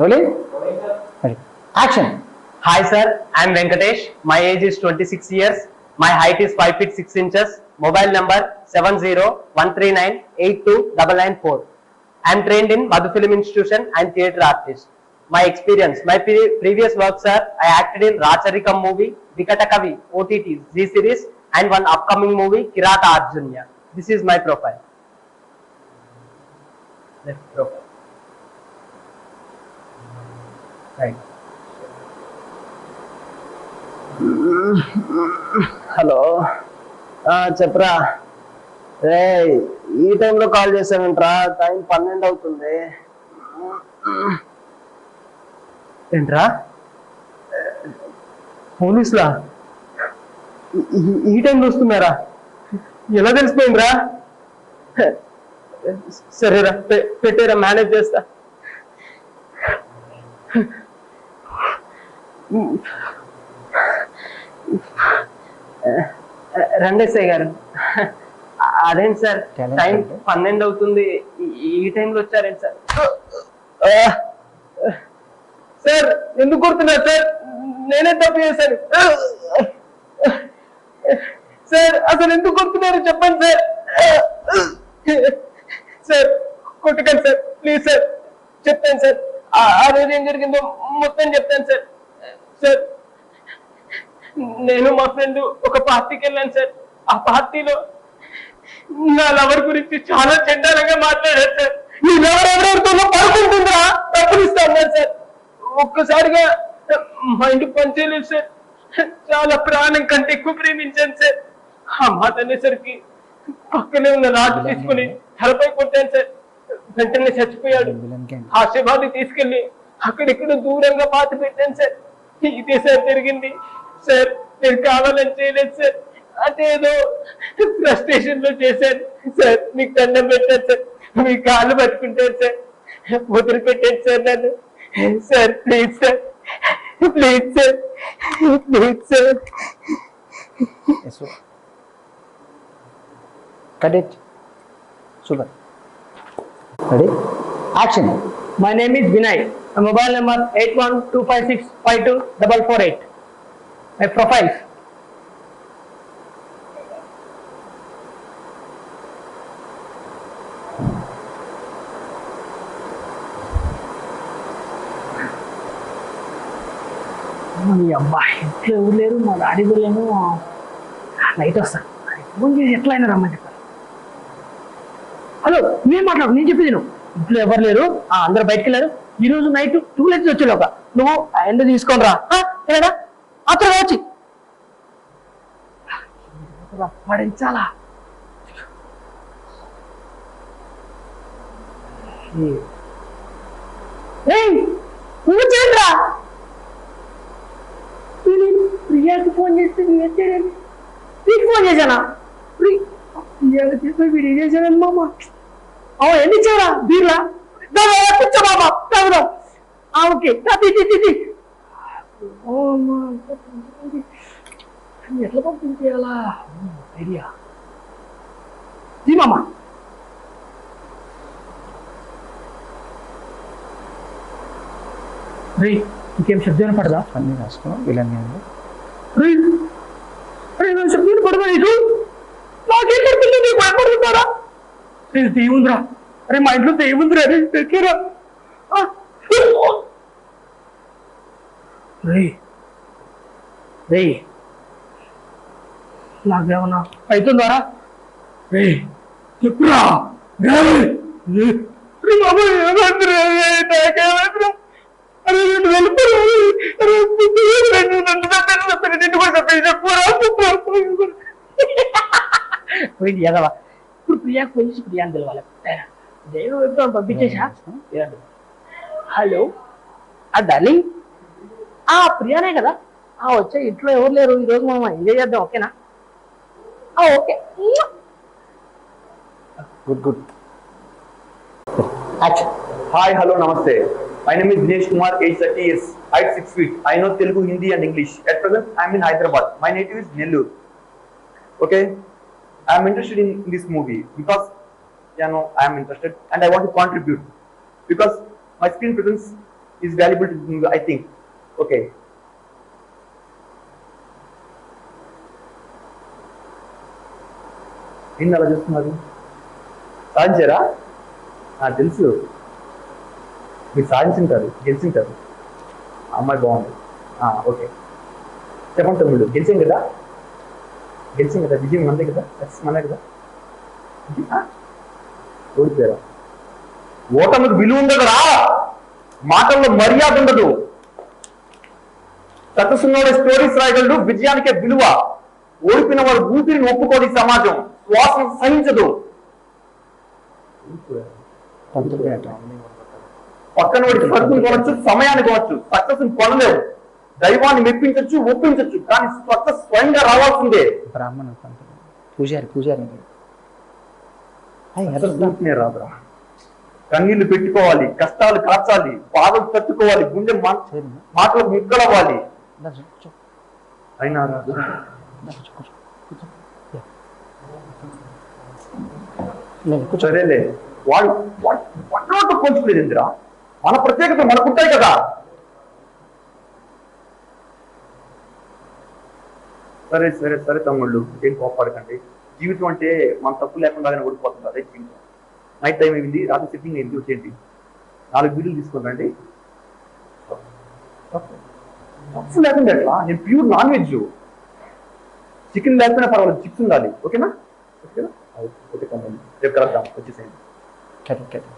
Rolling? Rolling, sir. Action. Hi sir, I am Venkatesh. My age is 26 years. My height is 5 feet 6 inches. Mobile number 7013982994. I am trained in Madhu Film Institution and theatre artist. My experience, my previous work, sir, I acted in Racharikam movie, Vikatakavi, OTT, Z series and one upcoming movie, Kirata Arjuna. This is my profile. Left profile. Hello చెప్పరా రే ఈ టైంలో call చేసావేంట్రా time పన్నెండు అవుతుంది ఏంట్రా పోలీసులా ఈ టైంలో వస్తున్నారా ఎలా తెలిసిపోయింద్రా సరేరా పెట్టేరా మేనేజ్ చేస్తా రండేసే గారు అదేంటి సార్ టైం పన్నెండు అవుతుంది ఈ టైంలో వచ్చారేంటి సార్ సార్ ఎందుకు కొడుతున్నారు సార్ నేనే తప్పు చేశాను సార్ అసలు ఎందుకు కొడుతున్నారు చెప్పండి సార్ సార్ కొట్టుకండి సార్ ప్లీజ్ సార్ చెప్తాను సార్ ఆ రోజు ఏం జరిగిందో మొత్తం చెప్తాను సార్ సార్ నేను మా ఫ్రెండ్ ఒక పార్టీకి వెళ్ళాను సార్ ఆ పార్టీలో నా లవర్ గురించి చాలా చెడ్డాలంగా మాట్లాడారు సార్ సార్ ఒక్కసారిగా మా ఇంటి పనిచేయలేదు సార్ చాలా ప్రాణం కంటే ఎక్కువ ప్రేమించాను సార్ ఆ మాట అనేసరికి పక్కనే ఉన్న రాటు తీసుకుని తలపై కొట్టాను సార్ వెంటనే చచ్చిపోయాడు ఆశీర్వాది తీసుకెళ్లి అక్కడిక్కడ దూరంగా పాత పెట్టాను సార్ ఇదే సార్ జరిగింది సార్ మీరు కావాలని చేయలేదు సార్ అదేదో ఫ్రస్ట్రేషన్ లో చేశాను సార్ మీకు దండం పెట్టాను సార్ మీ కాళ్ళు పట్టుకుంటాను సార్ ముద్ర పెట్టాను సార్ నన్ను sir please sir please sir please sir super ready action my name is Vinayak My mobile number 8125652448. My profiles. ఇంట్లో ఎవరు లేరు మా డాడీ వెళ్ళాము నైట్ వస్తాను ఫోన్ చేసి ఎట్లా అయినా రమ్మని చెప్పారు హలో నేను మాట్లాడు నేను చెప్పింది నువ్వు ఇంట్లో ఎవరు లేరు అందరు బయటకు వెళ్ళారు ఈ రోజు నైట్ టూ లెట్స్ వచ్చేలోక నువ్వు హ్యాండ్ తీసుకొని రా అతను వచ్చి పడించాలా నువ్వు చేయరా ప్రియాకి ఫోన్ చేస్తే నేను చేయలేదు నీకు ఫోన్ చేశానా ప్రియాకి చేస్తే వీడు ఏం చేశానమ్మా అవును ఎన్ని బీర్లా కూర్చో బాబా చదువు ఆమెకి ఎట్లా పంపించేయాలా ఐడియా దీమమ్మా రీ ఇంకేం శబ్దం పడదా అన్ని రాసుకో ఇలాగే రీ రీ శబ్దం పడదా నీకు నాకేం కనిపిస్తుంది నీకు ఏమడుతున్నారా అరే మా ఇంట్లో దేవుందిరా అరే తెచ్చారా రే రే నాకేమన్నా అవుతుందారా రే చెప్పురా రే రే రే బాబు ఏమంటారు నాకేమంటారా అరే నేను వెళ్ళిపోరు అరే బుద్ధి లేదు, రెండు నన్ను చంపాను, చంపాను, నిన్ను కూడా చంపాను, చెప్పురా, చెప్పురా, చెప్పురా. పోయింది ఎదవా ఇప్పుడు ప్రియాకి పోయి ప్రియాని తెలవాలి నేను చెప్తాను పంపించేసా హలో ఆ డార్లింగ్ ఆ ప్రియానే కదా ఆ వచ్చే ఇంట్లో ఎవరు లేరు ఈరోజు మనం ఎంజాయ్ చేద్దాం ఓకేనా ఆ okay good good hi hello నమస్తే my name is Dinesh Kumar age thirty years height six feet I know Telugu Hindi and English at present I'm in Hyderabad my native is Nellore okay I'm interested in this movie because piano, I am interested and I want to contribute because my screen presence is valuable to me, I think. Okay. ఏంది అలా చూస్తున్నారు సాధించారా తెలుసు మీరు సాధించుంటారు గెలిచింటారు అమ్మాయి బాగుంది okay చెప్పండి తమ్ముడు గెలిచాం కదా గెలిచాం కదా విజయం మనదే కదా మనదే కదా ఓడిపోయారా ఓటమికి విలువ ఉండదురా మాటల్లో మర్యాద ఉండదు సక్సెస్నోడే స్టోరీస్ రాయగలడు విజయానికే విలువ ఓడిపోయిన వాడు ఊపిరిని ఒప్పుకోడు సమాజం శ్వాసం సహించదు పక్కన వాడికి ఫలితం కొనొచ్చు సమయాన్ని కొనొచ్చు సక్సెస్ కొనలేవు దైవాన్ని మెప్పించవచ్చు ఒప్పించవచ్చు కానీ సక్సెస్ స్వయంగా రావాల్సిందే బ్రాహ్మణ పూజారి పూజారి అసలు రాదు కన్నీళ్లు పెట్టుకోవాలి కష్టాలు కాచాలి బాధలు తట్టుకోవాలి గుండె మాటలు మిగ్గలవ్వాలి అయినా రాదు సరేలే వాళ్ళు పట్టణంతో ఇందిరా మన ప్రత్యేకత మనకుంటాయి కదా సరే సరే సరే తమ్ముళ్ళు ఏం కోపాడకండి జీవితం అంటే మన తప్పు లేకుండా ఓడిపోతుంది అదే జీవితం నైట్ టైం అయింది రాత్రి సిట్టింగ్ అయింది వచ్చేయండి నాలుగు బిల్లులు తీసుకుని రండి తప్పు లేకుండా ఎట్లా నేను ప్యూర్ నాన్ వెజ్ చికెన్ లేకపోయినా పర్వాలేదు చిక్స్ ఉండాలి ఓకేనా ఓకేనా ఓకే రేపు కలుద్దాం వచ్చేసేయండి